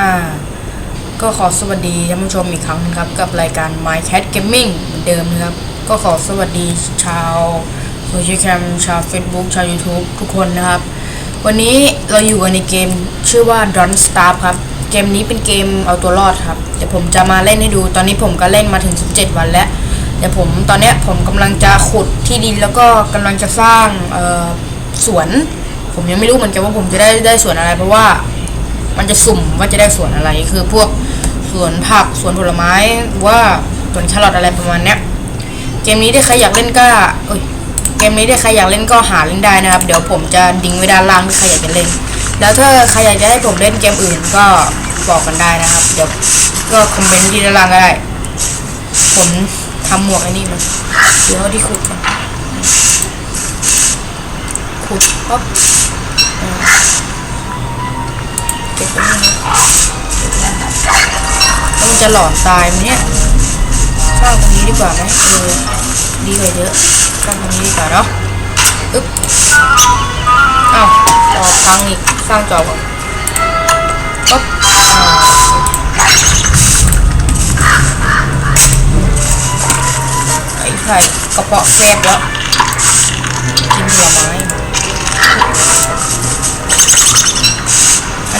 อ่า ก็ขอสวัสดีท่านผู้ชมอีกครั้งนะครับ กับรายการ My Cat Gaming เหมือนเดิมนะครับ ก็ขอสวัสดีชาวโซเชียลแคมชาว Facebook ชาว YouTube ทุกคนนะครับ วันนี้เราอยู่กันในเกมชื่อว่า Don't Starve ครับ เกมนี้เป็นเกมเอาตัวรอดครับ เดี๋ยวผมจะมาเล่นให้ดู ตอนนี้ผมก็เล่นมาถึง 17 วันแล้วเดี๋ยวผมตอนนี้ผมกำลังจะขุดที่ดินแล้วก็กำลังจะสร้างสวน ผมยังไม่รู้เหมือนกันว่าผมจะได้ได้สวนอะไรเพราะว่า มันจะสุ่มว่าจะได้สวนอะไรคือพวกสวนผักสวนผลไม้ว่าสวนแครอทอะไรประมาณเนี้ยเกมนี้ถ้าใครอยากเล่นก็เอ้ยเกมนี้ถ้าใครอยากเล่นก็หาเล่นได้นะครับ เดี๋ยวผมจะดิ้งไว้ด้านล่างถ้าใครอยากจะเล่น แล้วถ้าใครอยากจะให้ผมเล่นเกมอื่นก็บอกกันได้นะครับ เดี๋ยวก็คอมเมนต์ที่ด้านล่างก็ได้ ผมทำหมวกไอ้นี่มันเดี๋ยวที่ขุดก่อนขุดปั๊บ เก็บไปนี่นะแล้วมันจะหลอนตายไหมเนี่ยสร้างตรงนี้ดีกว่าไหมเออดีกว่าเยอะสร้างตรงนี้ดีกว่าเนาะอึ๊บอ้าวจอพังอีกสร้างจอก่อนปั๊บไอ้ไข่กระเพาะแฟบแล้วกินผลไม้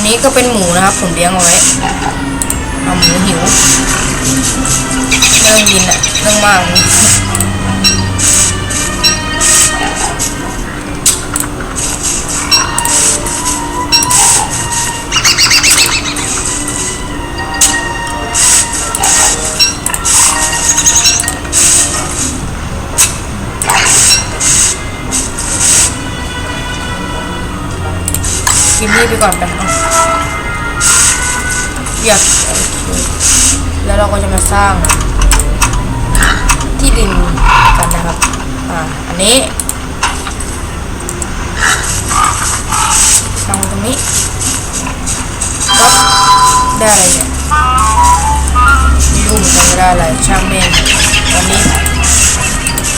นี้ก็เป็นหมูนะครับ ผมเลี้ยงเอาไว้เอาหมูหิวไม่องกินอะเรื่องมากกินนี่ไปก่อนไป เอยากแล้วเราก็จะมาสร้างที่ดินกันนะครับ อ่า อันนี้สร้างตรงนี้ก็ได้อะไรเนี่ยไม่รู้เหมือนกันว่ได้อะไรช่างแม่งตอนนี้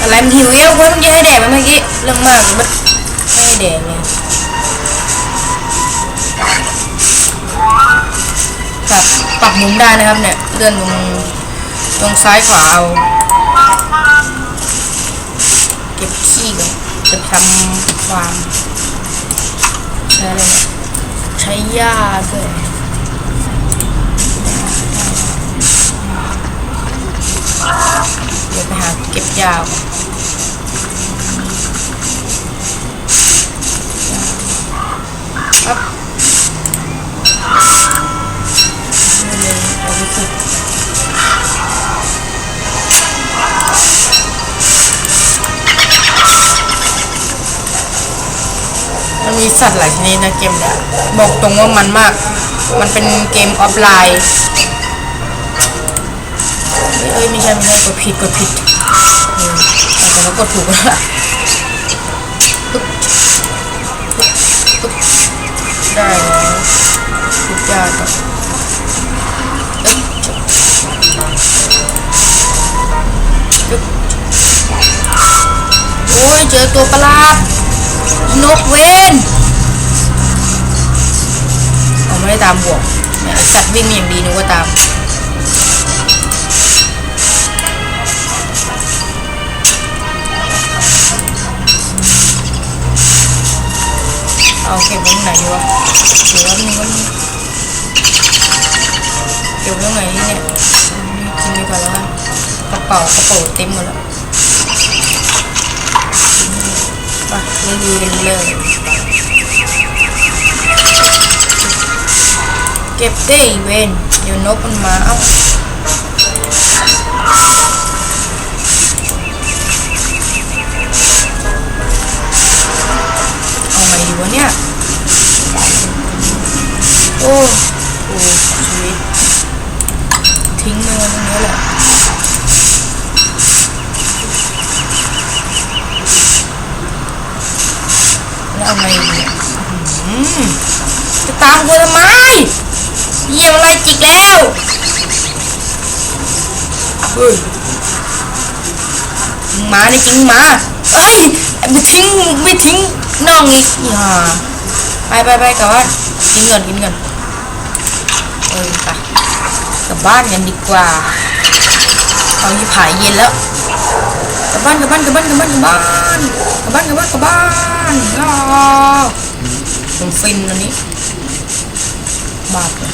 อะไรมันหิวเอวเว้ยมันจะให้แดกไหมเมื่อกี้เรื่องมากมันให้แดกเล ยครับปรับมุมได้นะครับเนี่ยเลื่อนตรงตรงซ้ายขวาเอาเก็บขี้ก่อนจะทำฟาร์มใช้อะไรเนี่ยใช้หญ้าด้วยเดี๋ยวไปหาเก็บหญ้าก่ สัตว์หลายชนิดนะเกมเนี่ยบอกตรงว่ามันมาก มันเป็นเกมออฟไลน์เอ้ยไม่ใช่ไม่ใช่กดผิดกดผิดอแต่เรากดถูกแล้วล่ะได้แล้วทุกอย่างก่อนโอ้ยเจอตัวประหลาดนกเวน ไม่ได้ตามบวกเนี่ยไอ้สัตว์วิ่งอย่างดีนึกว่าตามเอาเก็บไว้ไหนดีวะเดี๋ยวนึงแป๊บนึงเก็บไว้ตรงไหนเนี่ยกินไปก่อนแล้วกันกระเป๋ากระเป๋าเต็มหมดแล้วไปรีวิวกันเลย เก็บได้เวนเดี๋ยวนกมันมาเอาเอาไงดีวะเนี่ย โอ้โอ้ชีวิตทิ้งมันไว้ตรงนี้แหละแล้วเอาไงดีเนี่ยอื้อหือจะตามกูทำไม เยี่ยมอะไรจิกแล้วเฮ้ยมึงมาในจริงมาเอ้ยไม่ทิ้งไม่ทิ้งน้องอีกอย่าไปไปไปกลับบ้านกินก่อนกินก่อนเออไปกลับบ้านกันดีกว่าเอาที่ผายเย็นแล้วกลับบ้านกลับบ้านกลับบ้านกลับบ้านกลับบ้านกลับบ้านกลับบ้านกลับบ้านอ้าวผมฟินวันนี้ บาปเลย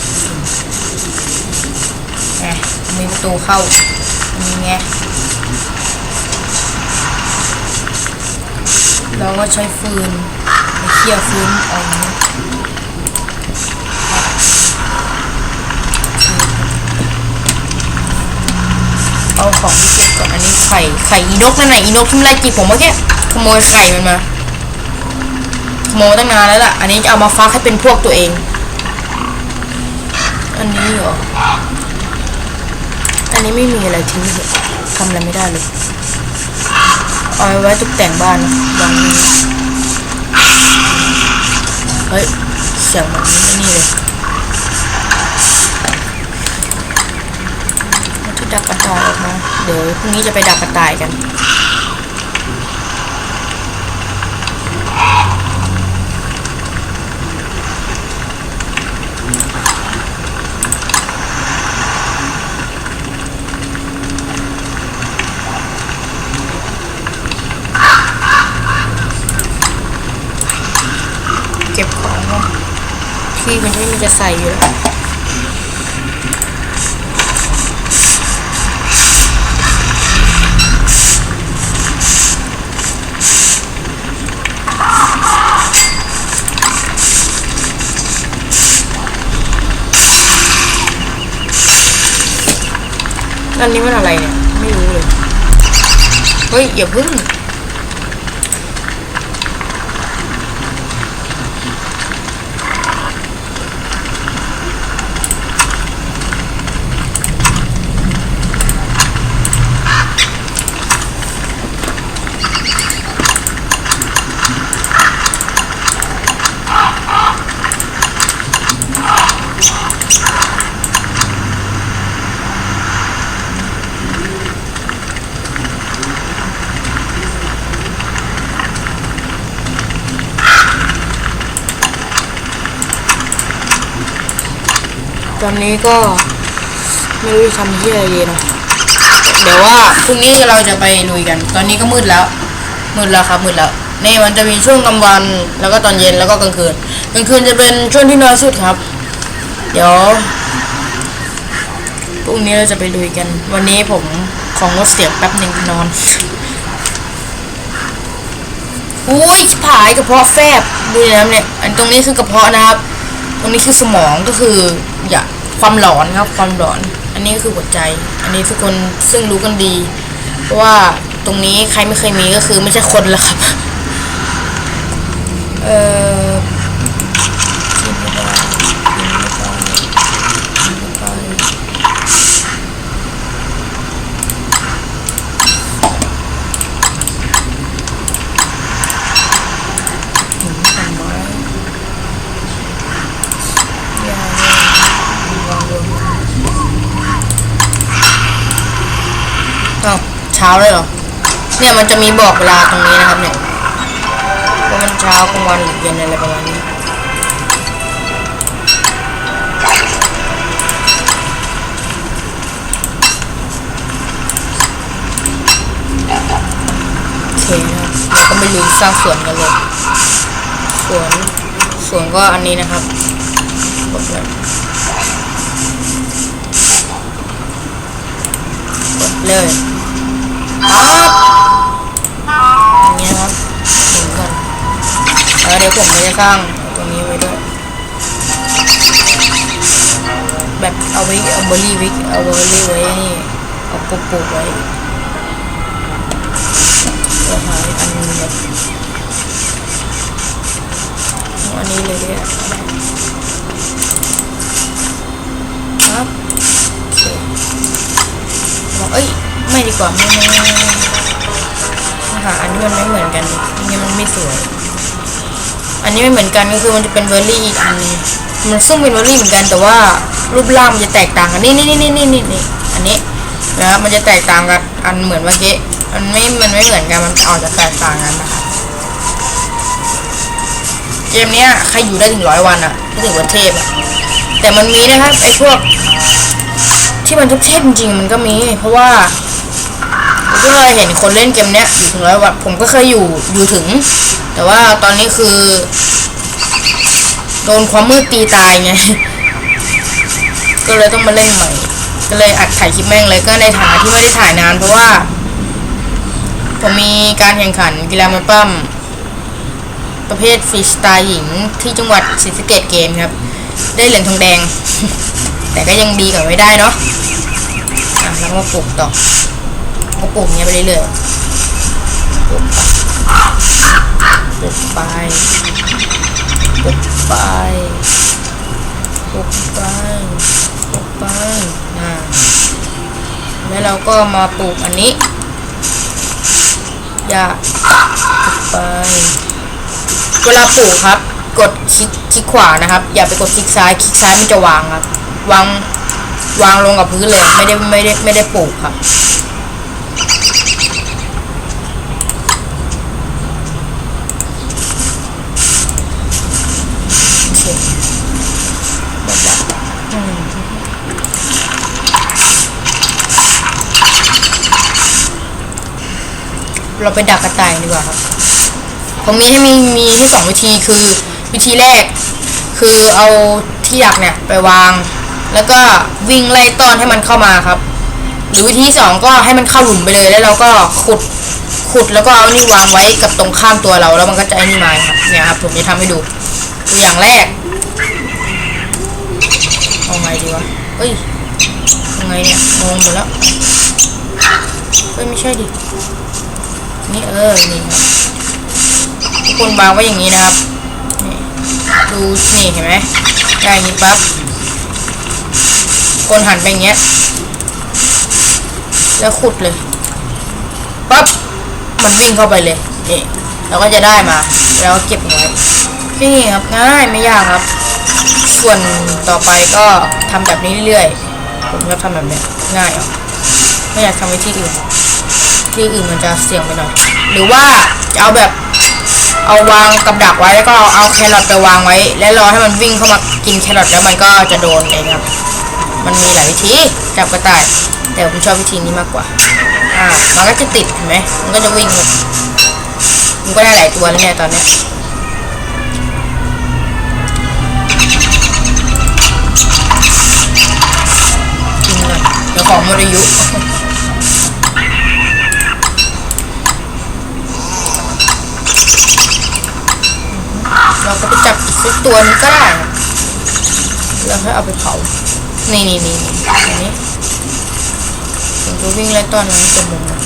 มีประตูเข้านี่ไงเราก็ใช้ฟืนไปเขี่ยฟืนออกมาเอาของที่เก็บก่อนอันนี้ไข่ไข่อีนกนั่นไหนอีนกที่มไล่จีบผมเมื่อกี้ขโมยไข่มันมาขโมยตั้งนานแล้วล่ะ อันนี้จะเอามาฟักให้เป็นพวกตัวเอง อันนี้เหรอ อันนี้ไม่มีอะไรทิ้งเลยทำอะไรไม่ได้เลยเอาไว้ตกแต่งบ้านนะวางนี้เฮ้ย เสียงแบบนี้ไม่นี่เลยมาที่ดักกระต่ายออกมา เดี๋ยวพรุ่งนี้จะไปดักกระต่ายกัน เก็บของก่อน ที่มันไม่มีจะใส่อยู่แล้วอันนี้มันอะไรเนี่ย ไม่รู้เลย เฮ้ย อย่าพึ่ง ตอนนี้ก็ไม่รู้จะทำที่อะไรดีนะเดี๋ยวว่าพรุ่งนี้เราจะไปลุยกัน ตอนนี้ก็มืดแล้ว มืดแล้วครับมืดแล้วนี่มันจะมีช่วงกลางวันแล้วก็ตอนเย็นแล้วก็กลางคืนกลางคืนจะเป็นช่วงที่น้อยสุดครับ เดี๋ยวพรุ่งนี้เราจะไปลุยกัน วันนี้ผมของงดเสียงแป๊บหนึ่งนอนอุ้ยชิบหายกระเพาะแฟบดูนะเนี่ยอันตรงนี้คือกระเพาะนะครับ ตรงนี้คือสมองก็คืออย่า ความหลอนครับ ความหลอน อันนี้ก็คือหัวใจ อันนี้ทุกคนซึ่งรู้กันดี เพราะว่าตรงนี้ใครไม่เคยมีก็คือไม่ใช่คนละครับ เอ่อกินไม่ได้กินไม่ได้กินไม่ได้หินต้นไม้ยาเนี่ยวางรวมอ้าวเช้าเลยเหรอ เนี่ยมันจะมีบอกเวลาตรงนี้นะครับเนี่ยว่ามันเช้ากลางวันหรือเย็นอะไรประมาณนี้โอเคนะครับเราก็ไปลุยสร้างสวนกันเลยสวนสวนก็อันนี้นะครับกดเลยกดเลย ปั๊บอย่างเงี้ยครับหมุนก่อนแล้วเดี๋ยวผมก็จะสร้างตรงนี้ไว้ด้วย แบบเอาไว้เอาเบอร์รี่ไว้เอาเบอร์รี่ไว้นี่เอาปลูกปลูกไว้ก็หาอันนึงแบบอันนี้เลยก็ได้ครับโอเคบอกเอ้ย ไม่ดีกว่าไม่ไม่ไม่ไม่หาอันนี้มันไม่เหมือนกันอันนี้มันไม่สวย อันนี้ไม่เหมือนกันก็คือมันจะเป็นเบอร์รี่อีกอันนึงมันซึ่งเป็นเบอร์รี่เหมือนกันแต่ว่ารูปร่างมันจะแตกต่างกันนี่นี่นี่นี่นี่นี่อันนี้นะครับมันจะแตกต่างกันอันเหมือนเมื่อกี้มันไม่มันไม่เหมือนกันมันออกจะแตกต่างกันนะคะเกมเนี้ยใครอยู่ได้ถึงร้อยวันอะก็ถือว่าเทพอะแต่มันมีนะครับไอ้พวกที่มันเทพจริงมันก็มี เพราะว่า ก็เคยเห็นคนเล่นเกมเนี้ยอยู่ถึงร้อยวัตต์ผมก็เคยอยู่อยู่ถึง แต่ว่าตอนนี้คือ โดนความมืดตีตายไง ก็เลยต้องมาเล่นใหม่ ก็เลยอัดถ่ายคลิปแม่งเลยก็ในฐานะที่ไม่ได้ถ่ายนาน เพราะว่า ผมมีการแข่งขันกีฬามวยปั้มประเภทฟรีสไตล์หญิงที่จังหวัดศรีสะเกดเกมครับ ได้เหรียญทองแดง แต่ก็ยังดีกว่าไม่ได้เนาะอะแล้วก็ปลูกต่อ ก็ปลูกอย่างเงี้ยไปเรื่อยๆปลูกไปปลูกไปปลูกไปปลูกไปปลูกไปอ่าแล้วเราก็มาปลูกอันนี้อย่าปลูกไปเวลาปลูกครับ กดคลิกคลิกขวานะครับ อย่าไปกดคลิกซ้ายคลิกซ้ายมันจะวางครับวางวางลงกับพื้นเลยไม่ได้ไม่ได้ไม่ได้ปลูกครับ โอเคหมดละอืม เราไปดักกระต่ายดีกว่าครับผมมีให้มีมีที่สองวิธีคือ วิธีแรก คือเอาที่ดักเนี่ยไปวาง แล้วก็วิ่งไล่ต้อนให้มันเข้ามาครับ หรือวิธีที่สองก็ให้มันเข้าหลุมไปเลยแล้วเราก็ขุดขุดแล้วก็เอานี่วางไว้กับตรงข้ามตัวเรา แล้วมันก็จะไอ้นี่มาครับเนี่ยครับผมจะทำให้ดูตัวอย่างแรกเอาไงดีวะเอ้ยยังไงเนี่ยงงหมดแล้วเอ้ยไม่ใช่ดิ นี่เออนี่ครับทุกคนวางไว้อย่างนี้นะครับนี่ดูนี่เห็นไหมได้อย่างนี้ปั๊บคนหันไปอย่างเงี้ย แล้วขุดเลยปั๊บมันวิ่งเข้าไปเลยนี่เราก็จะได้มา แล้วก็เก็บไว้แค่นี้ครับง่ายไม่ยากครับ ส่วนต่อไปก็ทำแบบนี้เรื่อยๆผมก็ทำแบบเนี้ยง่ายอะไม่อยากทำว้ที่อื่น ที่อื่นมันจะเสี่ยงไปหน่อย หรือว่าจะเอาแบบเอาวางกับดักไว้แล้วก็เอาแครอทไปวางไว้ แล้วรอให้มันวิ่งเข้ามากินแครอทแล้วมันก็จะโดนเองครับ มันมีหลายวิธีจับกระต่าย แต่ผมชอบวิธีนี้มากกว่า อ่า มันก็จะติดเห็นไหมมันก็จะวิ่งมันก็ได้หลายตัวแล้วเนี่ยตอนเนี้ยกินเลยเดี๋ยวของหมดอายุ เรา ก็ไปจับอีกสักตัวนึงก็ได้แล้วค่อยเอาไปเผา นี่นี่นี่นี่อันนี้ผมจะวิ่งไล่ต้อนมันตรงมุมนะ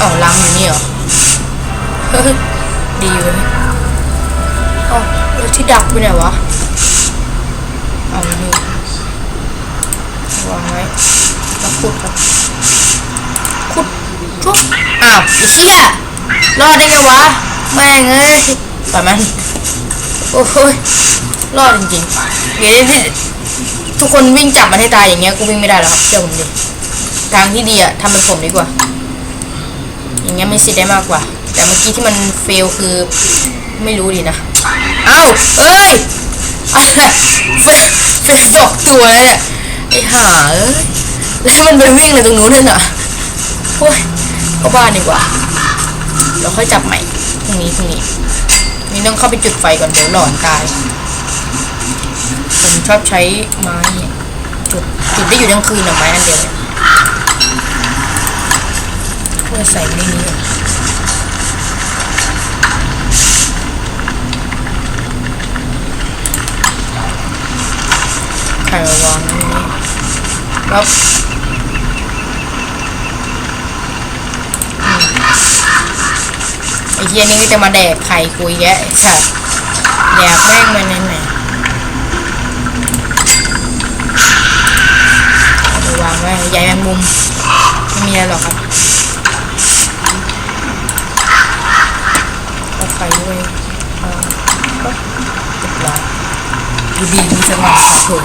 อ๋อลังอยู่นี่เหรอ ดีเลยอ๋อแล้วที่ดักไปไหนวะ เอานี่วางไว้แล้วขุดครับขุดทุบอ้าวไอ้เชี่ย รอดได้ไงวะ แม่งเอ้ยปล่อยมัน โอ้ยรอดจริงๆเดี๋ยวนี้ทุกคนวิ่งจับมันให้ตายอย่างเงี้ย กูวิ่งไม่ได้หรอกครับเชื่อผมดิ ทางที่ดีอะทำเป็นผมดีกว่า อย่างเงี้ยไม่สิทธิ์ได้มากกว่า แต่เมื่อกี้ที่มันเฟลคือไม่รู้ดินะ เอ้า เอ้ยอะไรเฟลเฟลสองตัวเลยเนี่ยไอ้ห่าเอ้ยแล้วมันไปวิ่งเลยตรงนู้นนั่นน่ะโอ้ยเข้าบ้านดีกว่า เราค่อยจับใหม่พรุ่งนี้พรุ่งนี้นี่ต้องเข้าไปจุดไฟก่อนเดี๋ยวหลอนตายผมชอบใช้ไม้จุดจุดได้อยู่ทั้งคืนอไม้อันเดียวเพื่อใส่ในนี้ก่อนไข่มาวางตรงนี้แล้ว ไอ้เฮียนี่ก็จะมาแดกไข่คุยแยะไอ้สัสแดกแม่งมันนั่นไหนเอาไปวางไว้ใยแมงมุมไม่มีอะไรหรอกครับเอาไข่ด้วยเอาปั๊บเรียบร้อยดูดีมีสง่าผ่าเผย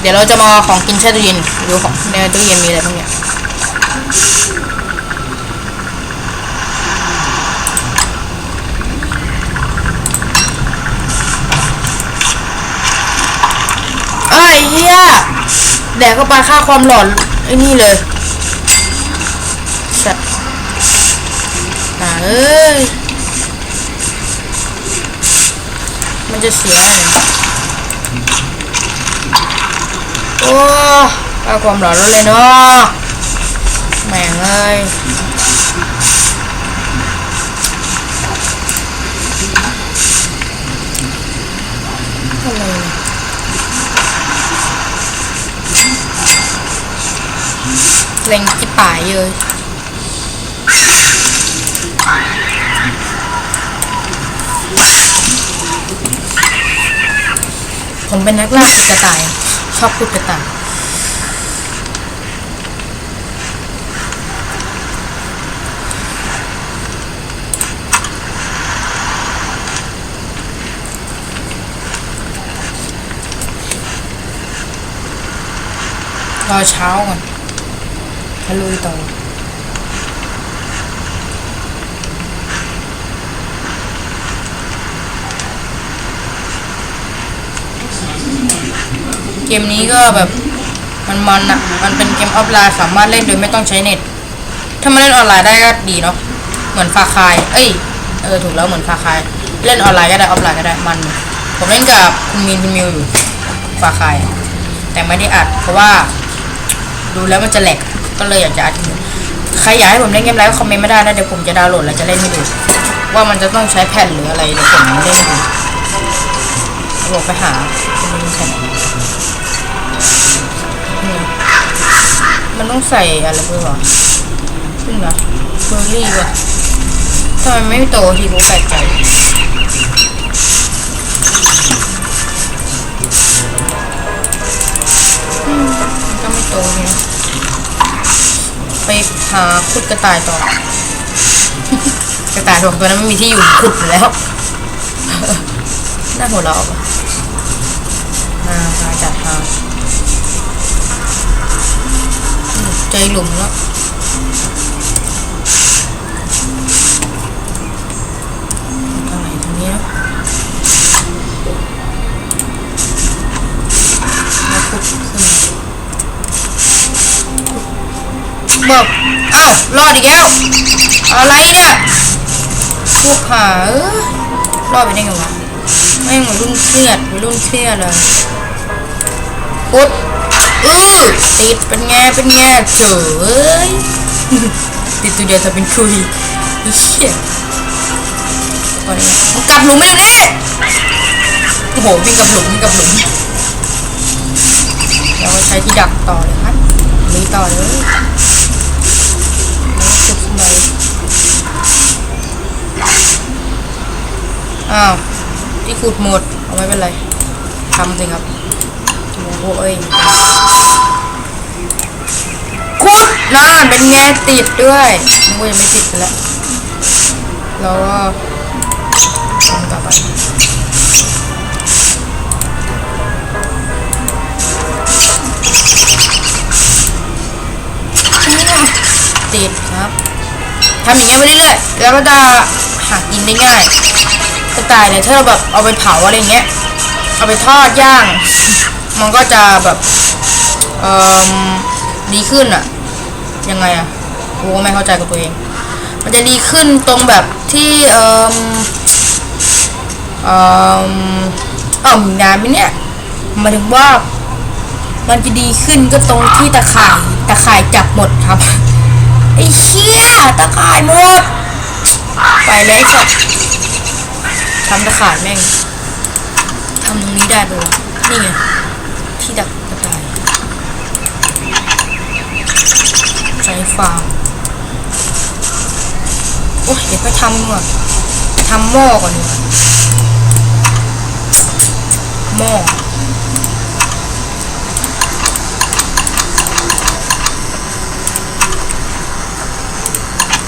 เดี๋ยวเราจะมาของกินแช่ตู้เย็นดูของในตู้เย็นมีอะไรบ้างเนี่ย เหี้ยแดกเข้าไปค่าความหลอนไอ้นี่เลยสัตว์าเอ้ยมันจะเสียอะไรเลยโอ้ค่าความหลอนลดเลยเนาะแม่งเอ้ยอะไร lành chị phải rồi ผมเป็นนักล่าขุกระต่าย ชอบขุดกระต่ายรอเช้าก่อน มาลุยต่อเกมนี้ก็แบบมันมันอะมันเป็นเกมออฟไลน์สามารถเล่นโดยไม่ต้องใช้เน็ต ถ้ามาเล่นออนไลน์ได้ก็ดีเนาะ เหมือนฟาคาย เอ้ย เออถูกแล้วเหมือนฟาคาย เล่นออนไลน์ก็ได้ออฟไลน์ก็ได้ มัน ผมเล่นกับคุณมีนคุณมิวอยู่ฟาคาย แต่ไม่ได้อัดเพราะว่า ดูแล้วมันจะแหลก ก็เลยอยากจะใครอยากให้ผมเล่นเกมไลฟ์คอมเมนต์ไม่ได้นะเดี๋ยวผมจะดาวน์โหลดแล้วจะเล่นให้ดูว่ามันจะต้องใช้แผ่นหรืออะไรเดี๋ยวผมเล่นดูบอกไปหามันต้องใส่อะไรบ้างซึ่งนะเบอร์รี่ว่ะทำไมไม่โตทีกูแปลกใจก็ไม่โตเนี่ย ไปหาขุดกระต่ายต่อ กระต่ายสองตัวนั้นไม่มีที่อยู่ขุดแล้วน่าหัวเราะมาจัดหาใจหลุมแล้ว บอกอ้าวรอดอีกแล้ว อะไรเนี่ยพวกหาเออรอดไปได้ไงวะไม่เหมือนรุ่นเครียดรุ่นเครียดเลยปุ๊บอือติดเป็นไงเป็นไงเฉยติดตัวเดียวทำเป็นคุยเขี้ยก่อนนี้มักลับหลุมไม่ได้โอ้โหวิ่งกับหลุมวิ่งกับหลุมเดี๋ยใช้ที่ดักต่อเลยครับมีต่อเลย เลยอ้าวที่ขุดหมดเอาไม่เป็นไรทำสิครับโอ้ยขุดนั่นเป็นไงติดด้วยนึกยังไม่ติดไปแล้วเราก็ทำต่อไปติดครับ ทำอย่างเงี้ยไปเรื่อยๆแล้วก็จะหากินได้ง่ายกระต่ายเนี่ยถ้าเราแบบเอาไปเผาอะไรเงี้ย เอาไปทอดย่าง มันก็จะแบบเอ่อดีขึ้นอะยังไงอะกูก็ไม่เข้าใจกับตัวเอง มันจะดีขึ้นตรงแบบที่เอ่อเอ่อเออมีน้ำมเนี่ยมาถึงว่ามันจะดีขึ้นก็ตรงที่ตะข่ายตะข่ายจับหมดครับไอ้ ตะข่ายหมด ไปเลยสัตว์ทำตะข่ายแม่งทำตรงนี้ได้ปะวะนี่ไงที่ดักตระต่ายใช้ฟางโอ้ยเดี๋ยวไปทำก่อนทำหม้อก่อนดีกว่าหม้อ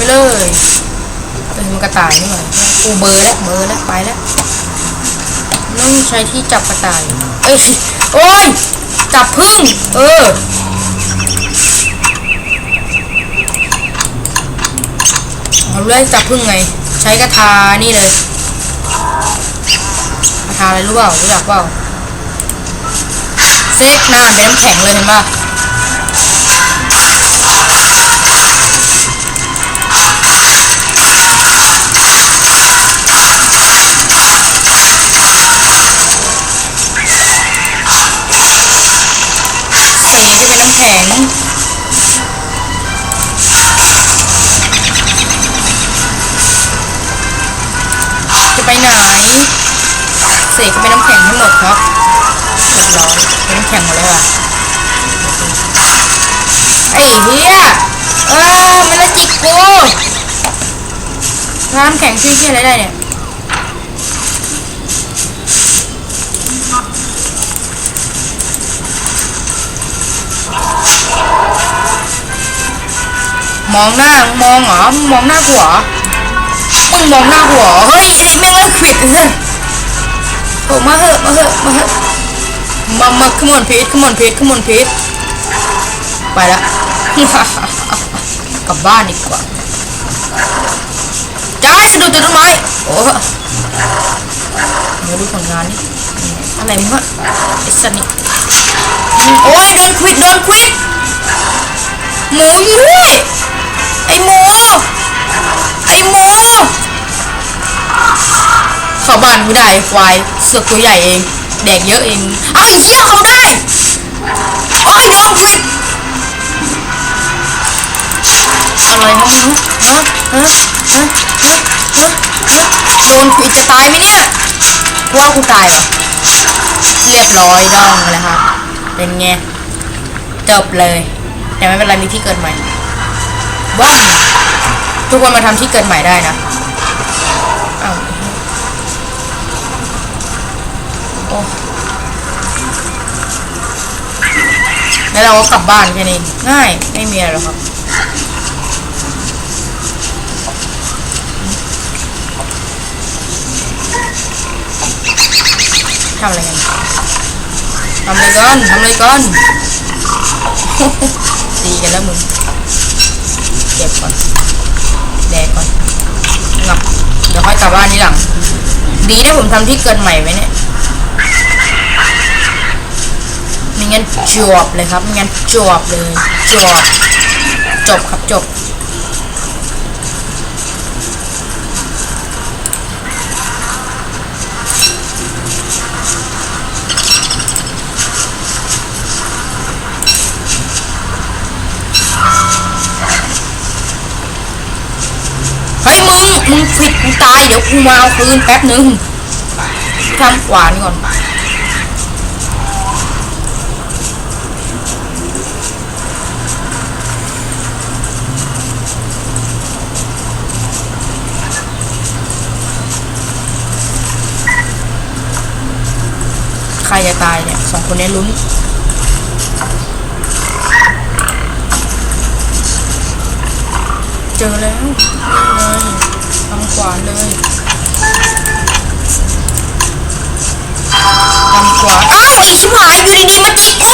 ไปเลยเป็นมันกระต่ายนี่หว่ากูเบอร์แล้วเบอร์แล้วไปแล้วต้องใช้ที่จับกระต่าย เอ้ยโอ้ยจับพึ่ง เออเอาเลื่อยจับพึ่งไง ใช้กระทานี่เลยกระทาอะไรรู้เปล่ารู้จักเปล่าเซกหน้าเป็นน้ำแข็งเลยเห็นป่ะ สกเป็นน้ำแข็งทั้งหมดครับเรียบร้อยเป็นน้ำแข็งหมดเลยว่ะไอ้เหี้ยเออมันละจิกกูน้ำแข็งชื่อเหี้ยอะไรได้เนี่ยมองหน้ามองเหรอมองหน้ากูเหรอมึงมองหน้ากูเหัวเฮ้ยไอ้แม่งเลิกควิดเฮ้ย โอ้มาเหอะมาเหอะมาเหอะมามาขมอนพีทขมอนพีทขมอนพีทไปละ กลับบ้านดีกว่าจ้ายสะดุดต้นไม้โอ้เดี๋ยวดูผลงานนี่อะไรมึงวะไอ้สันนี่โอ้ยโดนควิดโดนควิดหมูอยู่ด้วยไอ้หมูไอ้หมูเข้าบ้านไม่ได้ควาย เสือกตัวใหญ่เอง แดกเยอะเองเอาไอ้เหี้ยเขาได้ โอ้ยโดนควิดอะไรนะมึงฮะฮะฮะฮะฮะฮะโดนควิดจะตายไหมเนี่ย ว่ากูตายว่ะเรียบร้อยดองเลยครับ เป็นไง จบเลย แต่ไม่เป็นไรมีที่เกิดใหม่ว้าทุกคนมาทำที่เกิดใหม่ได้นะ โอ้แล้วเราก็กลับบ้านแค่นี้ง่าย ไม่มีอะไรหรอกครับทำอะไรกันทำอะไรกันทำอะไรกันตีกันแล้วมึงเก็บก่อนแดกก่อนงับเดี๋ยวค่อยกลับบ้านทีหลัง ดีนะผมทำที่เกินใหม่ไว้เนี่ย ไม่ งั้นจวบเลยครับไม่งั้นจวบเลยจวบจบครับจบเฮ้ยมึงมึงผิดมึงตายเดี๋ยวกูมาเอาคืนแป๊บนึงทำขวานี่ก่อน ครจะตายเนี่ยสองคนนี้ลุ้น เจอแล้วเลยทางขวาเลยทางขวาอ้าวไอ้ชิบหายอยู่ดีๆมาจิกกู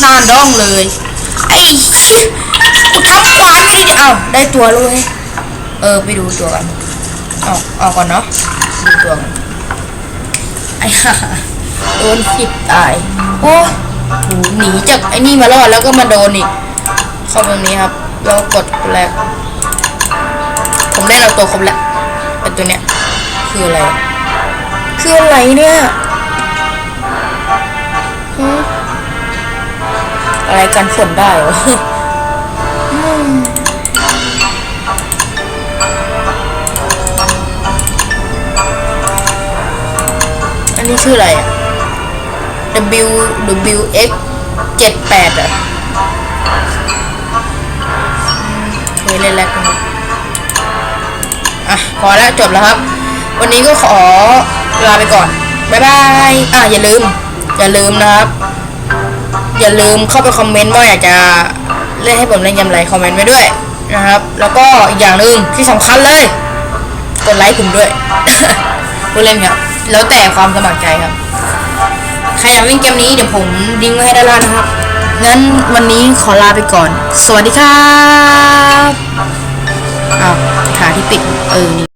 หน้าด้องเลยไอ้เหี้ยกูทำขวาอยู่ดีๆอ้าวได้ตัวเลยเออไปดูตัวกันออกออกก่อนเนาะดูตัวกันไอ้ห่า โดนผิดตาย โอ้โหหนีจากไอ้นี่มารอดแล้วก็มาโดนอีกเข้าตรงนี้ครับ เรากดแรกผมได้เราตัวครบแล้วไอ้ตัวเนี้ยคืออะไร คืออะไรเนี่ยฮะอะไรกันฝนได้เหรออืมอันนี้ชื่ออะไรอะ W W X เจ็ดแปดอะเคยเล่นแล้วกันอะพอแล้วจบแล้วครับ วันนี้ก็ขอลาไปก่อน บ๊ายบาย อะ อย่าลืม อย่าลืมนะครับ อย่าลืมเข้าไปคอมเมนต์ว่าอยากจะเล่นให้ผมเล่นยำไรคอมเมนต์ไว้ด้วยนะครับ แล้วก็อีกอย่างหนึ่งที่สำคัญเลย กดไลค์ผมด้วยผู้เล่นครับ แล้วแต่ความสมัครใจครับ ใครอยากเล่นเกมนี้เดี๋ยวผมดิงไว้ให้ด้านล่างนะครับ งั้นวันนี้ขอลาไปก่อน สวัสดีครับอ้าวขาที่ปิดเออ